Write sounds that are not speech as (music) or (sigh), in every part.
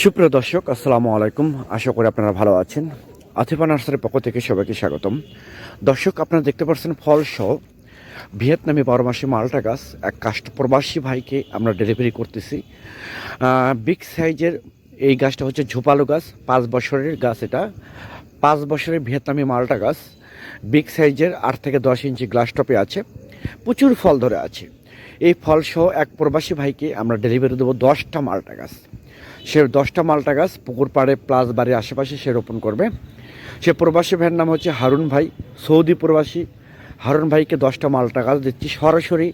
সুপ্রিয় দর্শক, আসসালামু আলাইকুম। আশা করি আপনারা ভালো আছেন। আথিফা নার্সারির পক্ষ থেকে সবাইকে স্বাগতম। দর্শক, আপনারা দেখতে পাচ্ছেন ফল সহ ভিয়েতনামি বারো মাসে মালটা গাছ। এক কাস্ট প্রবাসী ভাইকে আমরা ডেলিভারি করতেছি। বিগ সাইজের এই গাছটা হচ্ছে ঝোপালো গাছ, পাঁচ বছরের গাছ এটা। পাঁচ বছরের ভিয়েতনামি মালটা গাছ। বিগ সাইজের আট থেকে দশ ইঞ্চি গ্লাস টপে আছে। প্রচুর ফল ধরে আছে। এই ফল সহ এক প্রবাসী ভাইকে আমরা ডেলিভারি দেবো দশটা মালটা গাছ। সে দশটা মালটা গাছ পুকুর পাড়ে প্লাস বাড়ির আশেপাশে সে রোপণ করবে। সে প্রবাসী ভাইয়ের নাম হচ্ছে হারুন ভাই, সৌদি প্রবাসী। হারুন ভাইকে দশটা মালটা গাছ দিচ্ছি সরাসরি।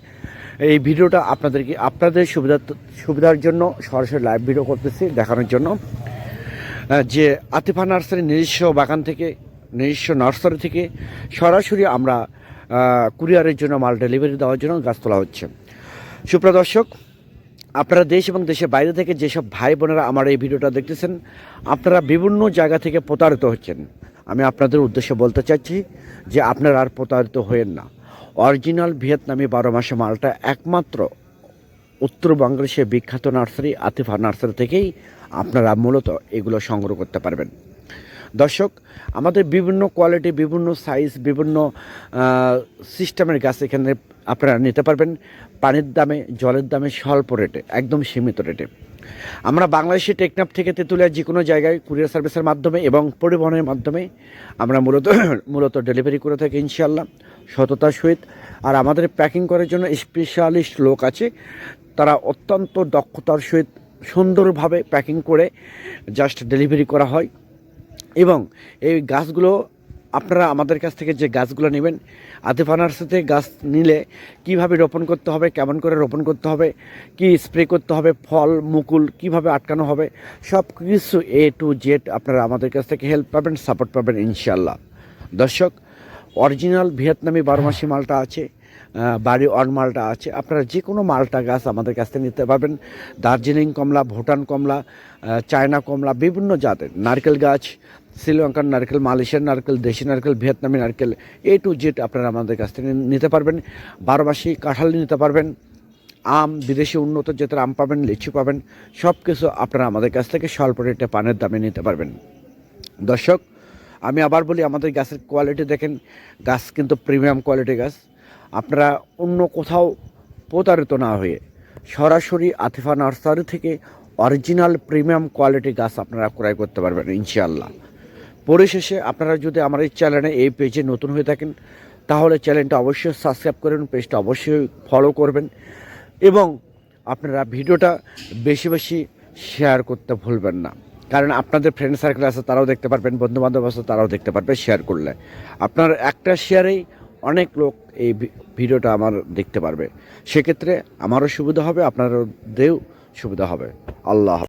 এই ভিডিওটা আপনাদেরকে, আপনাদের সুবিধা সুবিধার জন্য সরাসরি লাইভ ভিডিও করতেছি দেখানোর জন্য। যে আতিফা নার্সারি নিজস্ব বাগান থেকে, নিজস্ব নার্সারি থেকে সরাসরি আমরা কুরিয়ারের জন্য মাল ডেলিভারি দেওয়ার জন্য গাছ তোলা হচ্ছে। সুপ্রিয় দর্শক আপনারা দেশ এবং দেশের বাইরে থেকে যেসব ভাই বোনেরা আমার এই ভিডিওটা দেখতেছেন, আপনারা বিভিন্ন জায়গা থেকে প্রতারিত হচ্ছেন। আমি আপনাদের উদ্দেশ্যে বলতে চাচ্ছি যে আপনারা আর প্রতারিত হয়েন না। অরিজিনাল ভিয়েতনামি বারো মাসে মালটা একমাত্র উত্তর বাংলাদেশের বিখ্যাত নার্সারি, আতিফা নার্সারি থেকেই আপনারা মূলত এগুলো সংগ্রহ করতে পারবেন। দর্শক, আমাদের বিভিন্ন কোয়ালিটি, বিভিন্ন সাইজ, বিভিন্ন সিস্টেমের গাছ এখানে আপনারা নিতে পারবেন। পানির দামে, জলের দামে স্বল্প রেটে, একদম সীমিত রেটে। আমরা বাংলাদেশি টেকনাফ থেকে তেঁতুলিয়া যে কোনো জায়গায় কুরিয়ার সার্ভিসের মাধ্যমে এবং পরিবহনের মাধ্যমে আমরা মূলত (coughs) মূলত ডেলিভারি করে থাকি ইনশাল্লাহ সততার সহিত। আর আমাদের প্যাকিং করার জন্য স্পেশালিস্ট লোক আছে। তারা অত্যন্ত দক্ষতার সহিত সুন্দরভাবে প্যাকিং করে জাস্ট ডেলিভারি করা হয়। এবং এই গাছগুলো আপনারা আমাদের কাছ থেকে যে গাছগুলো নেবেন আতিফা নার্সারিতে গাছ নিলে কীভাবে রোপণ করতে হবে, কেমন করে রোপণ করতে হবে, কি স্প্রে করতে হবে, ফল, মুকুল কীভাবে আটকানো হবে সব কিছু এ টু জেড আপনারা আমাদের কাছ থেকে হেল্প পাবেন সাপোর্ট পাবেন ইনশাল্লাহ দর্শক অরিজিনাল ভিয়েতনামি বারোমাসি মালটা আছে। বাড়ি অন মালটা আছে। আপনারা যে কোনো মালটা গাছ আমাদের কাছ থেকে নিতে পারবেন। দার্জিলিং কমলা, ভুটান কমলা চায়না কমলা, বিভিন্ন জাতের নারকেল গাছ, শ্রীলঙ্কার নারকেল, মালয়েশিয়ার নারকেল, দেশি নারকেল, ভিয়েতনামি নারকেল এ টু জেড আপনারা আমাদের কাছ থেকে নিতে পারবেন। বারো মাসি কাঁঠাল নিতে পারবেন। আম, বিদেশি উন্নত জাতের আম পাবেন, লিচু পাবেন সব কিছু আপনারা আমাদের কাছ থেকে স্বল্প রেটে পানের দামে নিতে পারবেন। দর্শক, আমি আবার বলি, আমাদের গাছের কোয়ালিটি দেখেন। গাছ কিন্তু প্রিমিয়াম কোয়ালিটি গাছ। আপনারা অন্য কোথাও প্রতারিত না হয়ে সরাসরি আতিফা নার্সারি থেকে অরিজিনাল প্রিমিয়াম কোয়ালিটি গাছ আপনারা ক্রয় করতে পারবেন, ইনশাআল্লাহ। পরিশেষে আপনারা যদি আমার এই চ্যানেলে এই পেজে নতুন হয়ে থাকেন, তাহলে চ্যানেলটা অবশ্যই সাবস্ক্রাইব করবেন পেজটা অবশ্যই ফলো করবেন এবং আপনারা ভিডিওটা বেশি বেশি শেয়ার করতে ভুলবেন না। কারণ আপনাদের ফ্রেন্ড সার্কেল আছে, তারাও দেখতে পারবেন বন্ধু বান্ধব আছে, তারাও দেখতে পারবে শেয়ার করলে। আপনার একটা শেয়ারেই অনেক লোক এই ভিডিওটা আমার দেখতে পারবে সেক্ষেত্রে আমারও সুবিধা হবে, আপনারও দেও সুবিধা হবে আল্লাহ।